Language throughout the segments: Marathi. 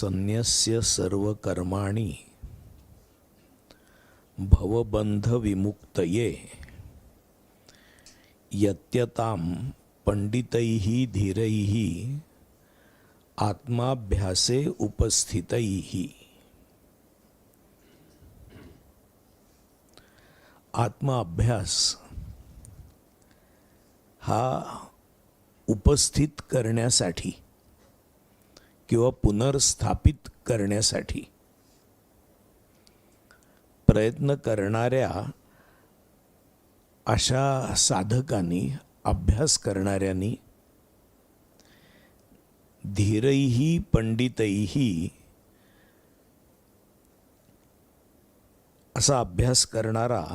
संन्यस्य सर्व कर्माणि भवबंध विमुक्तये यत्यतां पंडितैः धीरैः आत्माभ्यासे उपस्थितैः। आत्माभ्यास हा उपस्थित करण्यासाठी किंवा पुनर्स्थापित करण्यासाठी. प्रयत्न करणाऱ्या अशा साधकांनी अभ्यास करणाऱ्यांनी धीरैही पंडितैही असा अभ्यास करणारा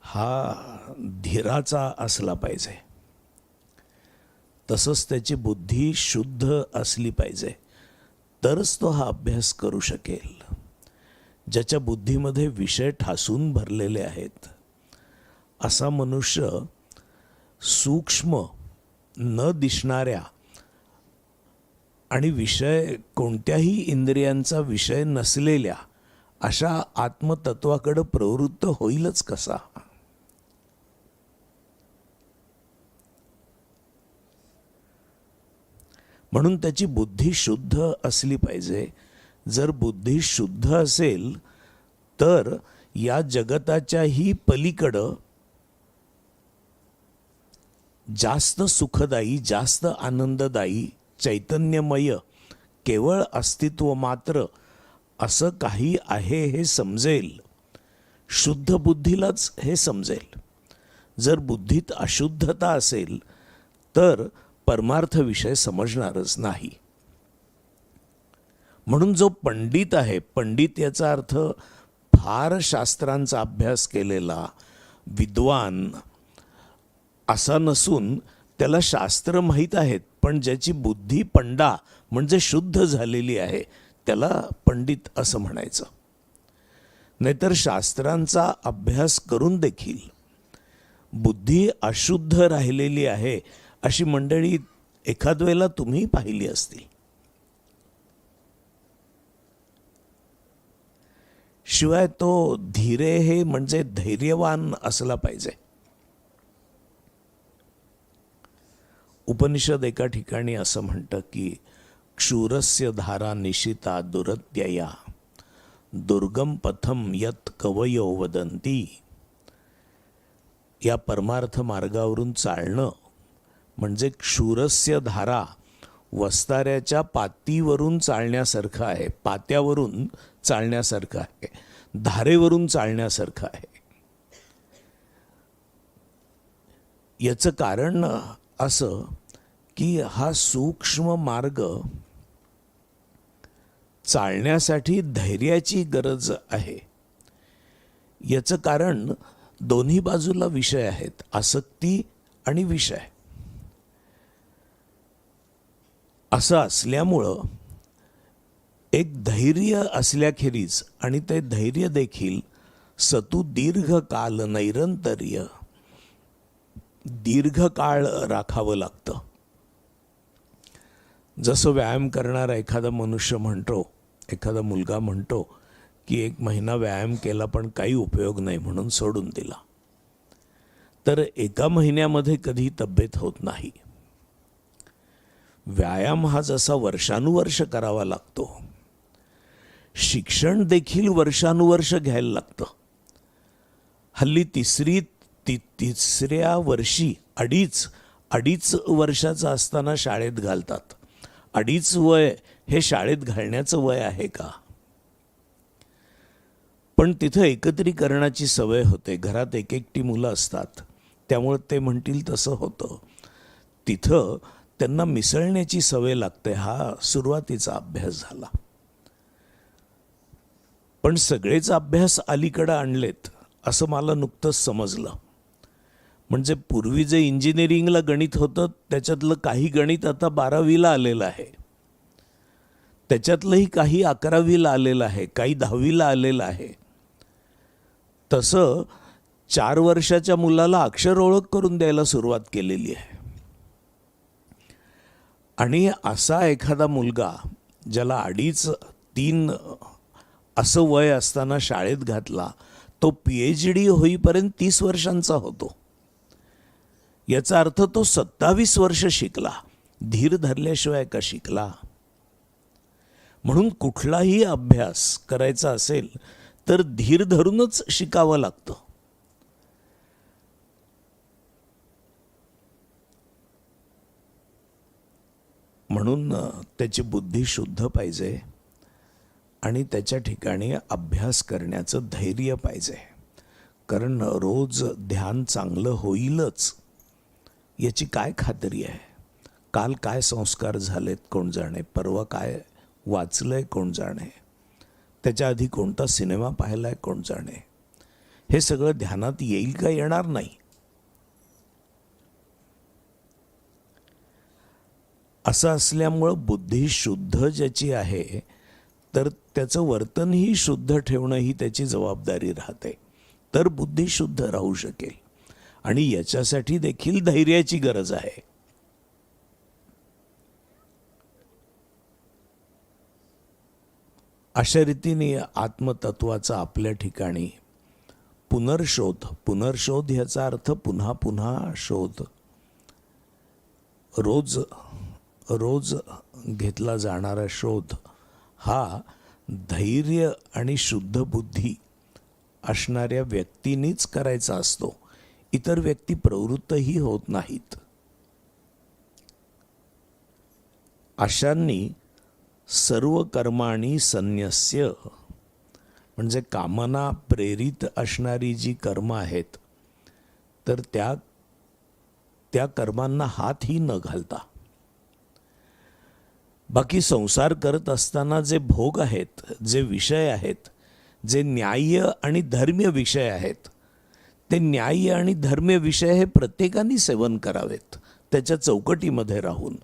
हा धीराचा असला पाहिजे. तसंच त्याची बुद्धी शुद्ध असली पाहिजे. तरच तो हा अभ्यास करू शकेल. ज्याच्या बुद्धीमध्ये विषय ठासून भरलेले आहेत. असा मनुष्य सूक्ष्म न दिसणाऱ्या आणि विषय कोणत्याही इंद्रियांचा विषय नसलेल्या अशा आत्मतत्वाकडं प्रवृत्त होईलच कसा? म्हणून त्याची बुद्धी शुद्ध असली पाहिजे. जर बुद्धी शुद्ध असेल तर या जगताच्याही पलीकडं जास्त सुखदायी जास्त आनंददायी चैतन्यमय केवळ अस्तित्व मात्र असं काही आहे हे समजेल. शुद्ध बुद्धीलाच हे समजेल. जर बुद्धीत अशुद्धता असेल तर परमार्थ विषय समजणारच नाही. म्हणून जो पंडित आहे पंडित याचा अर्थ फार शास्त्रांचा अभ्यास केलेला विद्वान असा नसून त्याला शास्त्र माहीत आहेत पण ज्याची बुद्धी पंडा म्हणजे शुद्ध झालेली आहे त्याला पंडित असं म्हणायचं. नाहीतर शास्त्रांचा अभ्यास करून देखील बुद्धी अशुद्ध राहिलेली आहे अशी मंडळी एखाद वेळेला तुम्ही पाहिली असतील. शिवाय तो धीरे हे म्हणजे धैर्यवान असला पाहिजे. उपनिषद एका ठिकाणी असं म्हणतं की क्षूरस्य धारा निशिता दुरत्यया दुर्गम पथम यत कवयो वदंती या परमार्थ मार्गावरून चालणं म्हणजे क्षुरस्य धारा वस्ताऱ्याच्या पातीवरून चालण्यासारखं आहे. पात्यावरून चालण्यासारखं आहे. धारेवरून चालण्यासारखं आहे. याचं कारण असं की हा सूक्ष्म मार्ग चालण्यासाठी धैर्याची गरज आहे. याचं कारण दोन्ही बाजूला विषय आहेत. आसक्ती आणि विषय. असं असल्यामुळं एक धैर्य असल्याखेरीज आणि ते धैर्य देखील सतू दीर्घकाल नैरंतर्य दीर्घकाळ राखावं लागतं. जसं व्यायाम करणारा एखादा मनुष्य म्हणतो एखादा मुलगा म्हणतो की एक महिना व्यायाम केला पण काही उपयोग नाही म्हणून सोडून दिला. तर एका महिन्यामध्ये कधी तब्येत होत नाही. व्यायाम हा जसा वर्षानुवर्ष करावा लागतो शिक्षण देखील वर्षानुवर्ष घ्यायला लागतं. हल्ली तिसरी ती तिसऱ्या वर्षी अडीच अडीच वर्षाचं असताना शाळेत घालतात. अडीच वय हे शाळेत घालण्याचं वय आहे का? पण तिथं एकत्रीकरणाची सवय होते. घरात एक एकटी मुलं असतात. त्यामुळे ते म्हणतील तसं होतं. तिथं त्यांना मिसळण्याची सवय लागते हा सुरुवातीचा अभ्यास झाला. पण सगळेच अभ्यास अलीकडं आणलेत असं मला नुकतंच समजलं. म्हणजे पूर्वी जे इंजिनिअरिंगला गणित होतं त्याच्यातलं काही गणित आता बारावीला आलेलं आहे. त्याच्यातलंही काही अकरावीला आलेलं आहे काही दहावीला आलेलं आहे. तसं चार वर्षाच्या मुलाला अक्षर ओळख करून द्यायला सुरुवात केलेली आहे. आणि असा एखादा मुलगा ज्याला अडीच तीन असं वय असताना शाळेत घातला तो पी एच डी होईपर्यंत तीस वर्षांचा होतो. याचा अर्थ तो सत्तावीस वर्ष शिकला धीर धरल्याशिवाय का शिकला? म्हणून कुठलाही अभ्यास करायचा असेल तर धीर धरूनच शिकावं लागतं. म्हणून त्याची बुद्धी शुद्ध पाहिजे आणि त्याच्या ठिकाणी अभ्यास करण्याचं धैर्य पाहिजे. कारण रोज ध्यान चांगलं होईलच याची काय खात्री आहे? काल काय संस्कार झालेत कोण जाणे? परवा काय वाचलं आहे कोण जाणे? त्याच्या आधी कोणता सिनेमा पाहिला आहे कोण जाणे? हे सगळं ध्यानात येईल का येणार नाही? असं असल्यामुळं बुद्धी शुद्ध ज्याची आहे तर त्याचं वर्तनही शुद्ध ठेवणं ही त्याची जबाबदारी राहते. तर बुद्धी शुद्ध राहू शकेल. आणि याच्यासाठी देखील धैर्याची गरज आहे. अशा रीतीने आत्मतत्वाचा आपल्या ठिकाणी पुनर्शोध पुनर्शोध याचा अर्थ पुन्हा पुन्हा शोध. रोज रोज घेतला जाणारा शोध हा धैर्य आणि शुद्ध बुद्धी असणाऱ्या व्यक्तींनीच करायचा असतो. इतर व्यक्ती प्रवृत्तही होत नाहीत. अशांनी सर्व कर्माणी संन्यस्य म्हणजे कामना प्रेरित असणारी जी कर्म आहेत तर त्या त्या कर्मांना हातही न घालता बाकी संसार करत असताना जे भोग आहेत जे विषय आहेत जे न्याय्य आणि धर्म्य विषय आहेत ते न्याय्य आणि धर्म्य विषय हे प्रत्येकाने सेवन करावेत त्याच्या चौकटीमध्ये राहून.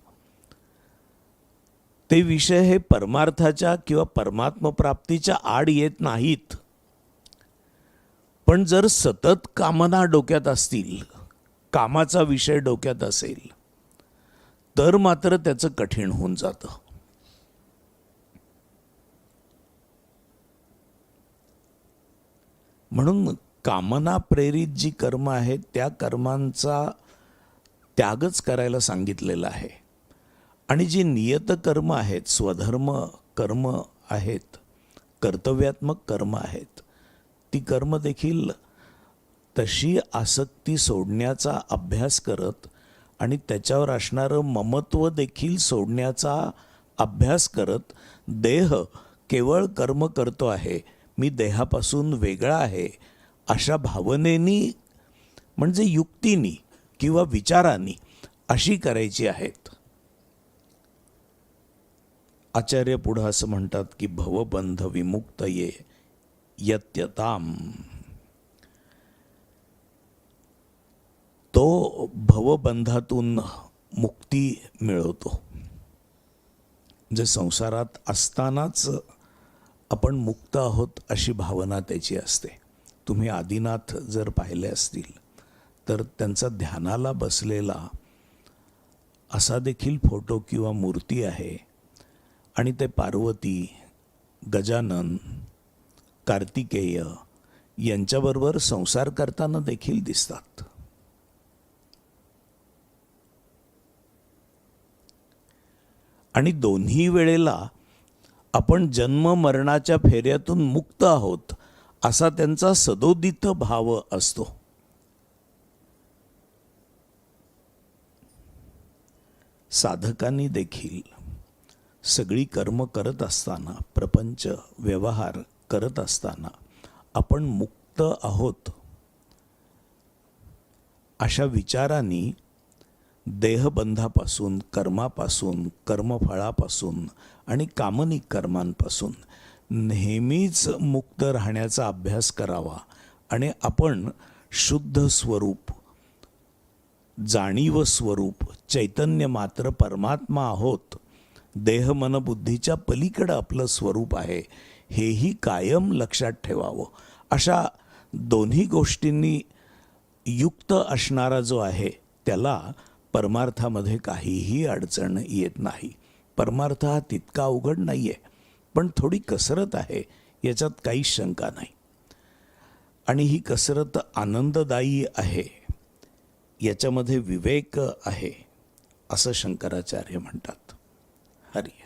ते विषय हे परमार्थाच्या किंवा परमात्मप्राप्तीच्या आड येत नाहीत. पण जर सतत कामना डोक्यात असतील कामाचा विषय डोक्यात असेल तर मात्र त्याचं कठीण होऊन जातं. म्हणून कामना प्रेरित जी कर्म आहेत त्या कर्मांचा त्यागच करायला सांगितलेला आहे. आणि जी नियत कर्म आहेत स्वधर्म कर्म आहेत कर्तव्यात्मक कर्म आहेत ती कर्म देखील तशी आसक्ती सोडण्याचा अभ्यास करत आणि त्याच्यावर असणारं ममत्व देखील सोडण्याचा अभ्यास करत देह केवळ कर्म करतो आहे मी देहापासून वेगळा आहे अशा भावनेनी म्हणजे युक्तीनी किंवा विचारांनी अशी करायची आहेत. आचार्य पुढं असं म्हणतात की भवबंध विमुक्त ये यत्यताम. तो भवबंधातून मुक्ती मिळवतो. जे संसारात असतानाच आपण मुक्त आहोत अशी भावना त्याची असते. तुम्ही आदिनाथ जर पाहिले असतील तर त्यांचा ध्यानाला बसलेला असा देखील फोटो किंवा मूर्ती आहे आणि ते पार्वती गजानन कार्तिकेय यांच्याबरोबर संसार करताना देखील दिसतात. आणि दोन्ही वेळेला आपण जन्म मरणाच्या फेऱ्यातून मुक्त आहोत असा त्यांचा सदोदित भाव असतो. साधकांनी देखील सगळी कर्म करत असताना प्रपंच व्यवहार करत असताना आपण मुक्त आहोत अशा विचारांनी देहबंधापासून कर्मापासून कर्मफळापासून आणि कामनिक कर्मांपासून नेहमीच मुक्त राहण्याचा अभ्यास करावा आणि आपण शुद्ध स्वरूप जाणीव स्वरूप चैतन्य मात्र परमात्मा आहोत. देह मन बुद्धीच्या पलीकडं आपलं स्वरूप आहे हेही कायम लक्षात ठेवावं. अशा दोन्ही गोष्टींनी युक्त असणारा जो आहे त्याला परमार्थामध्ये काहीही अडचण येत नाही. परमार्थ हा तितका अवघड नाही आहे पण थोडी कसरत आहे याच्यात काहीच शंका नाही. आणि ही कसरत आनंददायी आहे याच्यामध्ये विवेक आहे असं शंकराचार्य म्हणतात. हरी.